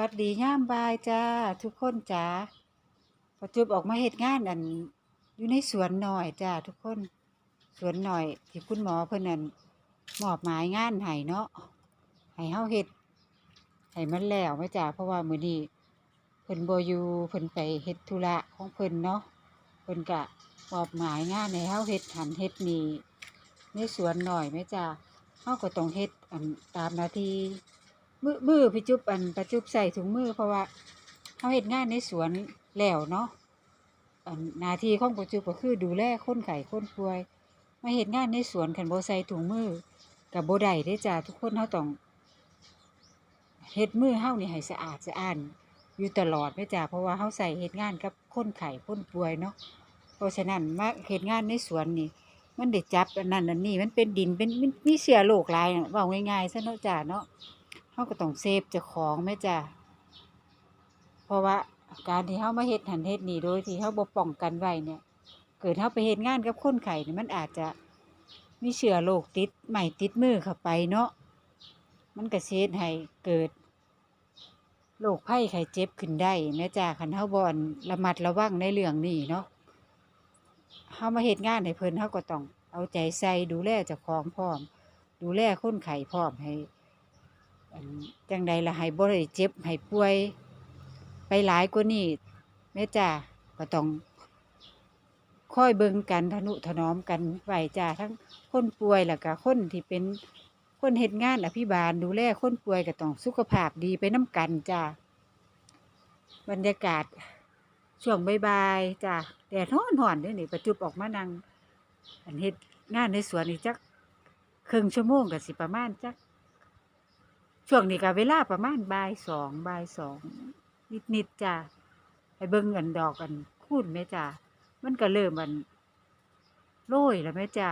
วัสดีย่ามบายจ้าทุกคนจ้าประจุบออกมาเฮ็ดงานอันอยู่ในสวนหน่อยจ้าทุกคนสวนหน่อยที่คุณหมอเพิ่นนั่นมอบหมายงานให้เนาะให้เฮาเฮ็ดให้มันแล้วไหมจ้าเพราะว่ามื้อนี้เพิ่นบ่อยู่เพิ่นไปเฮ็ดธุระของเพิ่นเนาะเพิ่นก็มอบหมายงานให้เฮาเฮ็ดหันเฮ็ดนี่ในสวนหน่อยไหมจ้าเฮาก็ต้องเฮ็ดอันตามหน้าที่ มือมือพี่จุ๊บอันประจุบใส่ถุงมือเพราะว่าเขาเฮ็ดงานในสวนแล้วเนาะอันนาทีของประจุบก็คือดูแลคนไข้คนป่วย มาเฮ็ดงานในสวนคันโบใส่ถุงมือกับโบได้เด้จ้าทุกคนเฮาต้องเฮ็ดมือเฮานี่ให้สะอาดสะอ้านอยู่ตลอดเด้จ้าเพราะว่าเฮาใส่เฮ็ดงานกับคนไข้คนป่วยเนาะเพราะฉะนั้นมาเฮ็ดงานในสวนนี่ มันได้จับอันนั้นอันนี้มันเป็นดินเป็นมีเชื้อโรคหลายน่ะเว้าง่ายๆซะเนาะจ้าเนาะ เฮาก็ต้องเซฟเจ้าของแม่จ้ะเพราะว่าการที่เฮามาเฮ็ดหันเฮ็ดนี่โดยที่เฮาบ่ป้องกันไว้เนี่ย เกิดเฮาไปเฮ็ดงานกับคนไข้นี่มันอาจจะมีเชื้อโรคติดใหม่ติดมือเข้าไปเนาะมันก็เฮ็ดให้เกิดโรคภัยไข้เจ็บขึ้นได้แม่จ้ะคันเฮาบ่อนระมัดระวังในเรื่องนี้เนาะเฮามาเฮ็ดงานให้เพิ่นเฮาก็ต้องเอาใจใส่ดูแลเจ้าของพร้อม ดูแลคนไข้พร้อมให้ จังใดละให้บ่ได้เจ็บให้ป่วย ไปหลายกว่านี้แม่จ้าก็ต้องค่อยเบิ่งกันทนุถนอมกันไหวจ้าทั้งคนป่วยแล้วก็คนที่เป็นคนเฮ็ดงานอภิบาลดูแลคนป่วยก็ต้องสุขภาพดีไปน้ำกันจ้าบรรยากาศช่วงบ่ายๆจ้าแดดร้อนๆเด้อนี่ประจุบออกมานั่งอันเฮ็ดงานในสวนนี่จักครึ่งชั่วโมงก็สิประมาณจัก ช่วงนี้ก็เวลาประมาณบ่ายสองบ่ายสองนิดนิดๆจ้ะให้เบิ่งอันดอกกันคูนแม่จ้ะมันก็เริ่มมันโรยแล้วแม่จ้ะ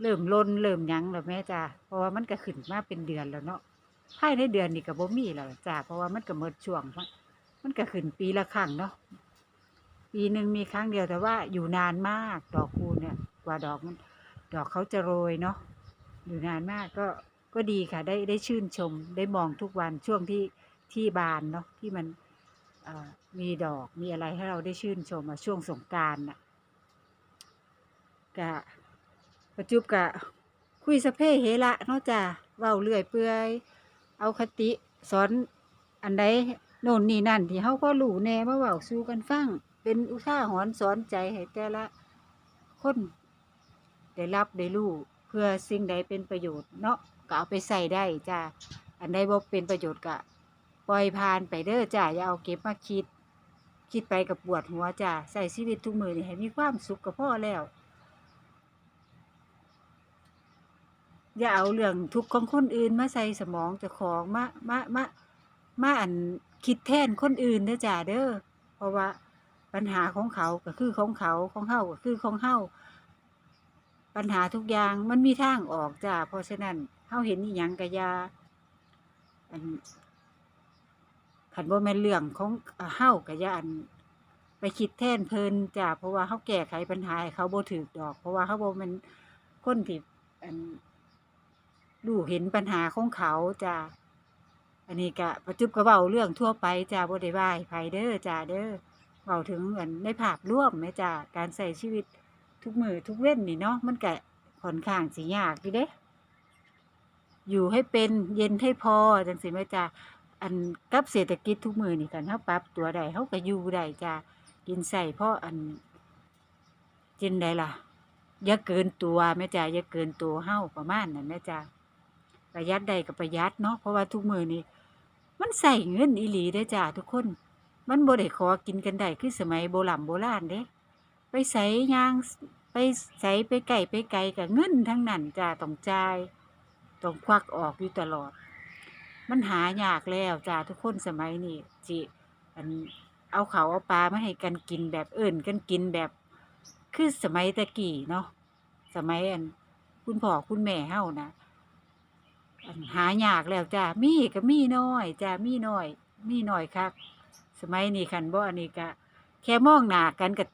เริ่มลนเริ่มยังแล้วแม่จ้ะเพราะว่ามันก็ขึ้นมาเป็นเดือนแล้วเนาะภายในเดือนนี้ก็บ่มีแล้วจ้ะเพราะว่ามันก็หมดช่วงมันมันก็ขึ้นปีละครั้งเนาะปีหนึ่งมีครั้งเดียวแต่ว่าอยู่นานมากดอกคูณเนี่ย กว่าดอกมันดอกเขาจะโรยเนาะอยู่นานมากก็ ก็ดีค่ะ ได้ได้ชื่นชม ได้มองทุกวันช่วงที่ที่บานเนาะที่มันมีดอกมีอะไรให้เราได้ชื่นชมช่วงสงการน่ะกะประจุบกะคุยสะเพเฮระเนาะจ้ะเว้าเรื่อยเปื่อย เอาคติสอนอันใดโน่นนี่นั่นที่เฮาก็รู้แน่มาเว้าสู่กันฟัง เป็นอุทาหรณ์สอนใจให้แต่ละคนได้รับได้รู้เพื่อสิ่งใดเป็นประโยชน์เนาะ ก็เอาไปใส่ได้จ้าอันใดบ่เป็นประโยชน์ก็ปล่อยผ่านไปเด้อจ้าอย่าเอาเก็บมาคิด คิดไปกับปวดหัวจ้าใส่ชีวิตทุกมือนี่ให้มีความสุขก็พอแล้ว อย่าเอาเรื่องทุกข์ของคนอื่นมาใส่สมองเจ้าของมามามามาอันคิดแทนคนอื่นเด้อจ้าเด้อเพราะว่าปัญหาของเขาก็คือของเขาของเฮาก็คือของเฮาปัญหาทุกอย่างมันมีทางออกจ้าเพราะฉะนั้น เฮาเห็นอีหยังกะยาอันขันบ่แม่นเรื่องของอ่าเฮากะยาอัน ไปคิดแทนเพลินจ้าเพราะว่าเฮาแก้ไขปัญหาให้เขาโบถูกดอก เพราะว่าเขาโบแม่นคนที่อันรู้เห็นปัญหาของเขาจ้าอันนี้ก็ประจุบก็เว้าเรื่องทั่วไปจ้าบ่ได้ว่าให้ไผเด้อจ้าเด้อเว้าถึงอันในภาพรวมแม่จ้าการใช้ชีวิตทุกมือทุกเว้นนี่เนาะมันก็ค่อนข้างสิยากอยู่เด้ อยู่ให้เป็นเย็นให้พอจังสิแม่จ้าอันกับเศรษฐกิจทุกมือนี่กันเฮาปรับตัวได้เฮาก็อยู่ได้จ้ากินใส่เพราะอันจินได้ล่ะอย่าเกินตัวแม่จ้าอย่าเกินตัวเฮาประมาณนั้นแม่จ้าประหยัดได้ก็ประหยัดเนาะเพราะว่าทุกมือนี่มันใส่เงินอีหลีได้จ้าทุกคน มันโบได้ขอกินกันได้คือสมัยโบราณโบราณเด้ไปใส่ยางไปใส่ไปไก่ไปไก่กับเงินทั้งนั้นจ้าต้องจ่าย ต้องควักออกอยู่ตลอด มันหายากแล้วจ้าทุกคนสมัยนี้จิอันเอาเขาเอาปลามาให้กันกินแบบเอิ่นกันกินแบบ คือสมัยตะกี้เนาะสมัยอัน คุณพ่อคุณแม่เฮานะอันหายากแล้วจ้ามีก็มีน้อยจ้ามีน้อย มีน้อยคักสมัยนี้คันบ่อันนี้ก็แค่มองหน้ากันก็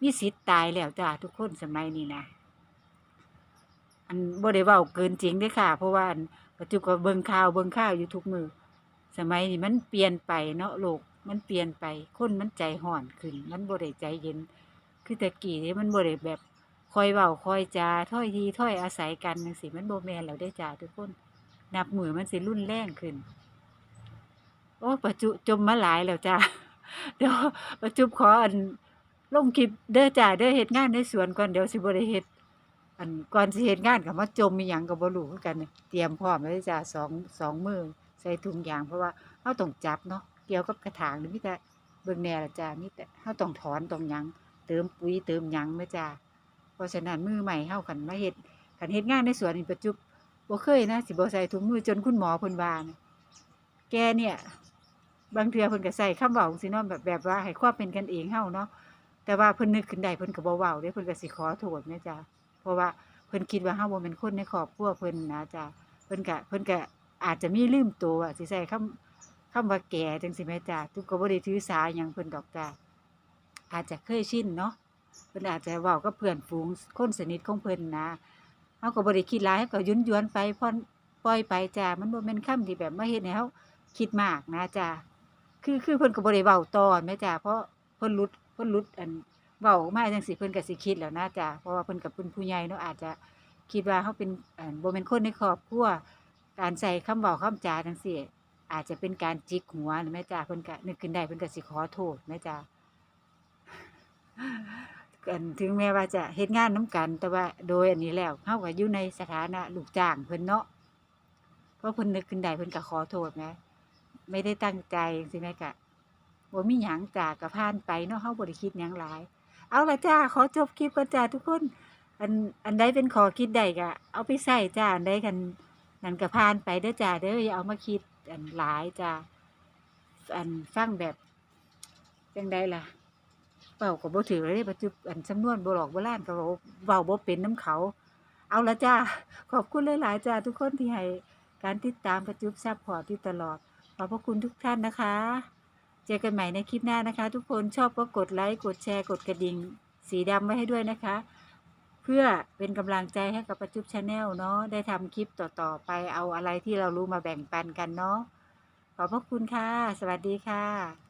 มีสิทธิ์ตายแล้วจ้าทุกคนสมัยนี้นะ อันบ่ได้เว้าเกินจริงเด้อค่ะ เพราะว่าอันปัจจุบันเบิ่งข่าวเบิ่งข่าวอยู่ทุกมือสมัยนี้มันเปลี่ยนไปเนาะโลกมันเปลี่ยนไปคนมันใจห่อนขึ้น มันบ่ได้ใจเย็น คือแต่กี้นี่มันบ่ได้แบบคอยเว้าคอยจาถ้อยทีถ้อยอาศัยกันจังซี่มันบ่แม่นแล้วได้อจ้าทุกคน นับมือมันสิรุนแรงขึ้น โอ้ประจุจมมาหลายแล้วจ้า เดี๋ยวประจุขออันลงคลิปเด้อจ้าเด้อเฮ็ดงานในสวนก่อนเดี๋ยวสิบ่ได้เฮ็ด อันก่อนสิเฮ็ดงานก็มาจมอีหยังก็บ่รู้คือกันเนี่ยเตรียมพร้อมแล้วจ้าสองสองมือใส่ถุงยางเพราะว่าเฮาต้องจับเนาะเกี่ยวกับกระถางนี่มีแต่เบิ่งแน่ละจ้ามีแต่เฮาต้องถอนต้องหยังเติมปุ๋ยเติมหยังแม่จ้าเพราะฉะนั้นมือใหม่เฮากันมาเฮ็ดคันเฮ็ดงานในสวนนี่ประจุบ่เคยนะสิบ่ใส่ถุงมือจนคุณหมอเพิ่นว่านะแกเนี่ย บางเทื่อเพิ่นก็ใส่คำเว้าจังซี่เนาะแบบแบบว่าให้ความเป็นกันเองเฮาเนาะแต่ว่าเพิ่นนึกขึ้นได้เพิ่นก็บ่เว้าเด้เพิ่นก็สิขอโทษแม่จ้า เพราะว่าเพิ่นคิดว่าเฮาบ่แม่นคนในครอบครัวเพิ่นนะจ้าเพิ่นก็เพิ่นก็อาจจะมีลืมตัวสิใส่คำคำว่าแก่จังซี่แม่จ้าทุกก็บ่ได้ถือสาหยังเพิ่นดอกจ้าอาจจะเคยชินเนาะเพิ่นอาจจะเว้ากับเพื่อนฝูงคนสนิทของเพิ่นนะเฮาก็บ่ได้คิดหลายเฮาก็ยุ่นๆไปผ่อนปล่อยไปจ้ามันบ่แม่นคำที่แบบมาเฮ็ดให้เฮาคิดมากนะจ้าคือคือเพิ่นก็บ่ได้เว้าต่อแม่จ้าเพราะเพิ่นหลุดเพิ่นหลุดอัน เว้ามาจังซี่เพิ่นก็สิคิดแล้วนะจ้าเพราะว่าเพิ่นก็เป็นผู้ใหญ่เนาะอาจจะคิดว่าเฮาเป็นอันบ่แม่นคนในครอบครัวการใส่คำเว้าคำจาจังซี่อาจจะเป็นการจิกหัวนะแม่จ้าเพิ่นก็นึกขึ้นได้เพิ่นก็สิขอโทษแม่จ้ากันถึงแม้ว่าจะเฮ็ดงานนํกัน แต่ว่าโดยอันนี้แล้วเฮาก็อยู่ในสถานะลูกจ้างเพิ่นเนาะเพราะเพิ่นนึกขึ้นได้เพิ่นก็ขอโทษแหมไม่ได้ตั้งใจสิแม่กะบ่ามีหยังจาก็ผ่านไปเนาะเฮาบ่ได้คิดหยังหลาย เอาละจ้าขอจบคลิปก่อนจ้าทุกคน อันอันใดเป็นขอคิดใดก็เอาไปใส่จ้าอันใดกันนั่นก็ผ่านไปเด้อจ้าเด้ออย่าเอามาคิดอันหลายจ้าอันฟังแบบจังไดล่ะเว้าก็บ่ถือเลยปัจจุบันสำนวนโบราณโบราณก็เว้าเว้าบ่เป็นน้ำเขา เอาละจ้าขอบคุณหลายๆจ้าทุกคนที่ให้การติดตามประจุบซับพอร์ตที่ตลอดขอบพระคุณทุกท่านนะคะ เจอกันใหม่ในคลิปหน้านะคะ ทุกคนชอบก็กดไลค์กดแชร์กดกระดิ่ง สีดำไว้ให้ด้วยนะคะ เพื่อเป็นกำลังใจให้กับประจุบชาแนลเนาะได้ทำคลิปต่อๆไปเอาอะไรที่เรารู้มาแบ่งปันกันเนาะขอบพระคุณค่ะ สวัสดีค่ะ